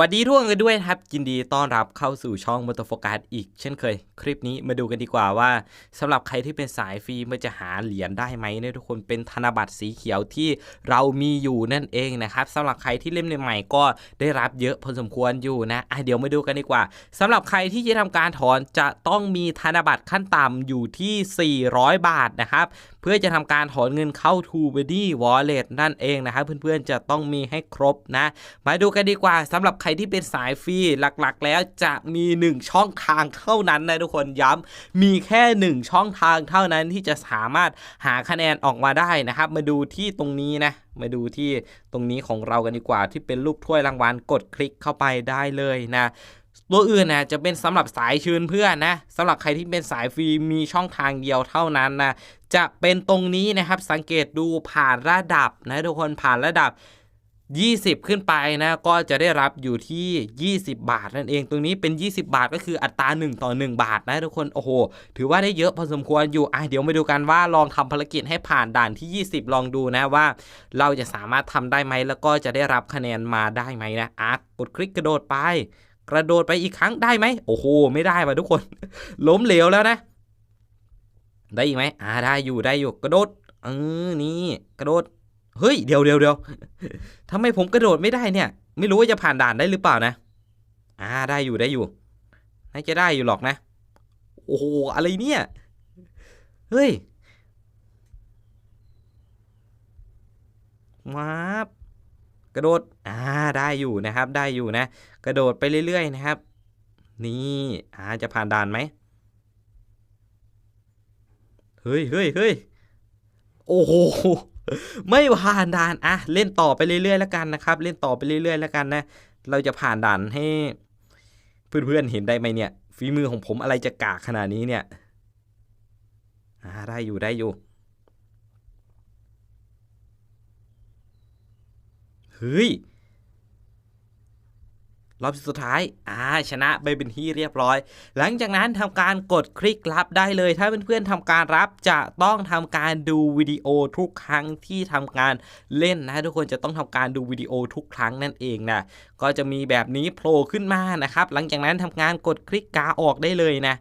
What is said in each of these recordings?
วัสดีทุกคนกันด้วยครับยินดีต้อนรับเข้าสู่ช่องมอเตอร์โฟกัสอีกเช่นเคย คลิปนี้มาดูกันดีกว่าว่าสำหรับใครที่เป็นสายฟรีมันจะหาเหรียญได้ไหมเนี่ยทุกคนเป็นธนบัตรสีเขียวที่เรามีอยู่นั่นเองนะครับสำหรับใครที่เล่นใหม่ก็ได้รับเยอะพอสมควรอยู่นะอะเดี๋ยวมาดูกันดีกว่าสำหรับใครที่จะทำการถอนจะต้องมีธนบัตรขั้นต่ำอยู่ที่ 400 บาทนะครับเพื่อจะทำการถอนเงินเข้า t o b o d y Wallet นั่นเองนะครับเพื่อนๆจะต้องมีให้ครบนะ มาดูกันดีกว่าสำหรับรที่เป็นสายฟรีหลักๆ แล้วจะมี 1 ช่องทางเท่านั้นนะทุกคนย้ำมีแค่ 1 ช่องทางเท่านั้นที่จะสามารถหาคะแนนออกมาได้นะครับ มาดูที่ตรงนี้นะมาดูที่ตรงนี้ของเรากันดีกว่า ที่เป็นรูปถ้วยรางวัลกดคลิกเข้าไปได้เลยนะตัวอื่นนะจะเป็นสำหรับสายชื่นเพื่อนนะสำหรับใครที่เป็นสายฟรีมีช่องทางเดียวเท่านั้นนะจะเป็นตรงนี้นะครับสังเกตดูผ่านระดับนะทุกคนผ่านระดับ 20 ขึ้นไปนะก็จะได้รับอยู่ที่ 20 บาทนั่นเองตรงนี้เป็น 20 บาทก็คืออัตรา1ต่อ1 บาทนะทุกคนโอ้โห ถือว่าได้เยอะพอสมควรอยู่อะเดี๋ยวมาดูกันว่าลองทำภารกิจให้ผ่านด่านที่ 20 ลองดูนะว่า เราจะสามารถทำได้ไหมแล้วก็จะได้รับคะแนนมาได้ไหมนะอะกดคลิกกระโดดไป กระโดดไปอีกครั้งได้ไหมโอ้โหไม่ได้ว่ะทุกคน ล้มเหลวแล้วนะ ได้อีกไหมอ่าได้อยู่ได้อยู่กระโดดเออนี่กระโดด เฮ้ยเดี๋ยวเดี๋ยวเดี๋ยวทำไมผมกระโดดไม่ได้เนี่ย ไม่รู้ว่าจะผ่านด่านได้หรือเปล่านะ อ่าได้อยู่ได้อยู่น่าจะได้อยู่หรอกนะ โอ้โหอะไรเนี่ยเฮ้ยมาบกระโดดอ่าได้อยู่นะครับได้อยู่นะ กระโดดไปเรื่อย ๆ นะครับ นี่อ่าจะผ่านด่านไหมเฮ้ยเฮ้ยเฮ้ยโอ้โห ไม่ผ่านด่านอะเล่นต่อไปเรื่อยๆแล้วกันนะครับ เล่นต่อไปเรื่อยๆแล้วกันนะ เราจะผ่านด่านให้ เพื่อนๆเห็นได้ไหมเนี่ยฝีมือของผมอะไรจะกากขนาดนี้เนี่ยอ่าได้อยู่ได้อยู่เฮ้ย รอบสุดท้ายอ่าชนะไปเป็นที่เรียบร้อย หลังจากนั้นทำการกดคลิกรับได้เลย ถ้าเพื่อนๆทำการรับจะต้องทำการดูวิดีโอทุกครั้งที่ทำการเล่นนะ ทุกคนจะต้องทำการดูวิดีโอทุกครั้งนั่นเองนะก็จะมีแบบนี้โผล่ขึ้นมานะครับ หลังจากนั้นทำการกดคลิกกาออกได้เลยนะ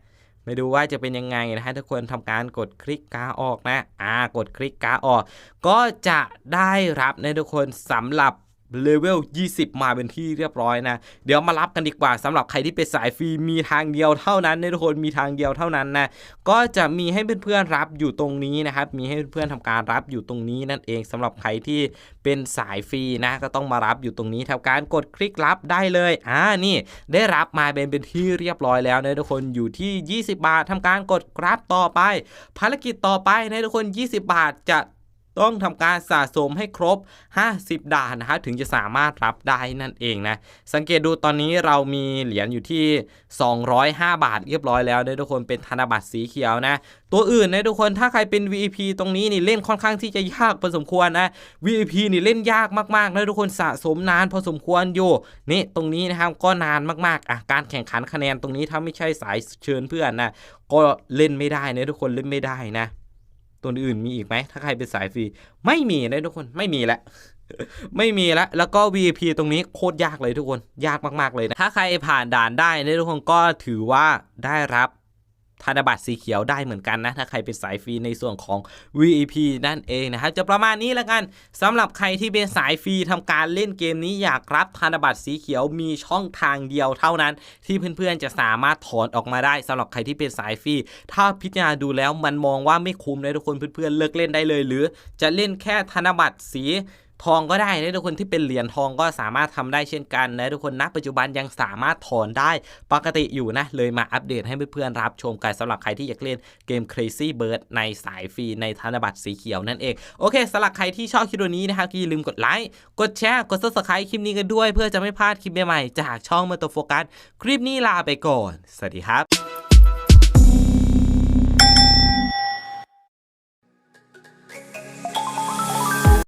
ไม่ดูว่าจะเป็นยังไงนะฮะทุกคนทำการกดคลิกกาออกนะ อ่ากดคลิกกาออก ก็จะได้รับนะทุกคนสำหรับ เลเวล 20 มาเป็นที่เรียบร้อยนะ เดี๋ยวมารับกันดีกว่าสำหรับใครที่เป็นสายฟรีมีทางเดียวเท่านั้นนะทุกคนมีทางเดียวเท่านั้นนะ ก็จะมีให้เพื่อนๆรับอยู่ตรงนี้นะครับ มีให้เพื่อนๆทำการรับอยู่ตรงนี้นั่นเองสำหรับใครที่เป็นสายฟรีนะ ก็ต้องมารับอยู่ตรงนี้ทำการกดคลิกรับได้เลย อ่า นี่ ได้รับมาเป็นเป็นที่เรียบร้อยแล้วนะทุกคนอยู่ที่ 20 บาททำการกดรับต่อไป ภารกิจต่อไปนะทุกคน 20 บาทจะ ต้องทำการสะสมให้ครบ 50 ด่านนะครับถึงจะสามารถรับได้นั่นเองนะ สังเกตดูตอนนี้เรามีเหรียญอยู่ที่ 205 บาทเรียบร้อยแล้วนะทุกคนเป็นธนบัตรสีเขียวนะ ตัวอื่นนะทุกคนถ้าใครเป็น VIP ตรงนี้นี่เล่นค่อนข้างที่จะยากพอสมควรนะ VIP นี่เล่นยากมากๆนะทุกคนสะสมนานพอสมควรอยู่นี่ตรงนี้นะครับก็นานมากๆอะการแข่งขันคะแนนตรงนี้ถ้าไม่ใช่สายเชิญเพื่อนนะก็เล่นไม่ได้นะทุกคนเล่นไม่ได้นะ ตัวอื่นมีอีกไหม ถ้าใครเป็นสายฟรี ไม่มีนะทุกคนไม่มีแล้วไม่มีแล้วแล้วก็ VIP ตรงนี้โคตรยากเลยทุกคน ยากมาก ๆ เลยนะ ถ้าใครผ่านด่านได้นะทุกคนก็ถือว่าได้รับ ธนบัตรสีเขียวได้เหมือนกันนะ ถ้าใครเป็นสายฟรีในส่วนของ VIP นั่นเองนะครับ จะประมาณนี้แล้วกันสำหรับใครที่เป็นสายฟรีทำการเล่นเกมนี้อยากรับธนบัตรสีเขียวมีช่องทางเดียวเท่านั้น ที่เพื่อนๆจะสามารถถอนออกมาได้สำหรับใครที่เป็นสายฟรีถ้าพิจารณาดูแล้วมันมองว่าไม่คุ้มเลยทุกคนเพื่อนๆเลิกเล่นได้เลย หรือจะเล่นแค่ธนบัตรสี ทองก็ได้นะทุกคนที่เป็นเหรียญทองก็สามารถทำได้เช่นกันนะทุกคนณปัจจุบันยังสามารถถอนได้ปกติอยู่นะ เลยมาอัปเดตให้เพื่อนๆรับชมกันสำหรับใครที่อยากเล่นเกม Crazy Bird ในสายฟรีในธนบัตรสีเขียวนั่นเอง โอเคสำหรับใครที่ชอบคลิปนี้นะครับอย่าลืมกดไลค์กดแชร์กด subscribe คลิปนี้กันด้วย เพื่อจะไม่พลาดคลิปใหม่ๆจากช่องมาตัวโฟกัสคลิปนี้ลาไปก่อน สวัสดีครับ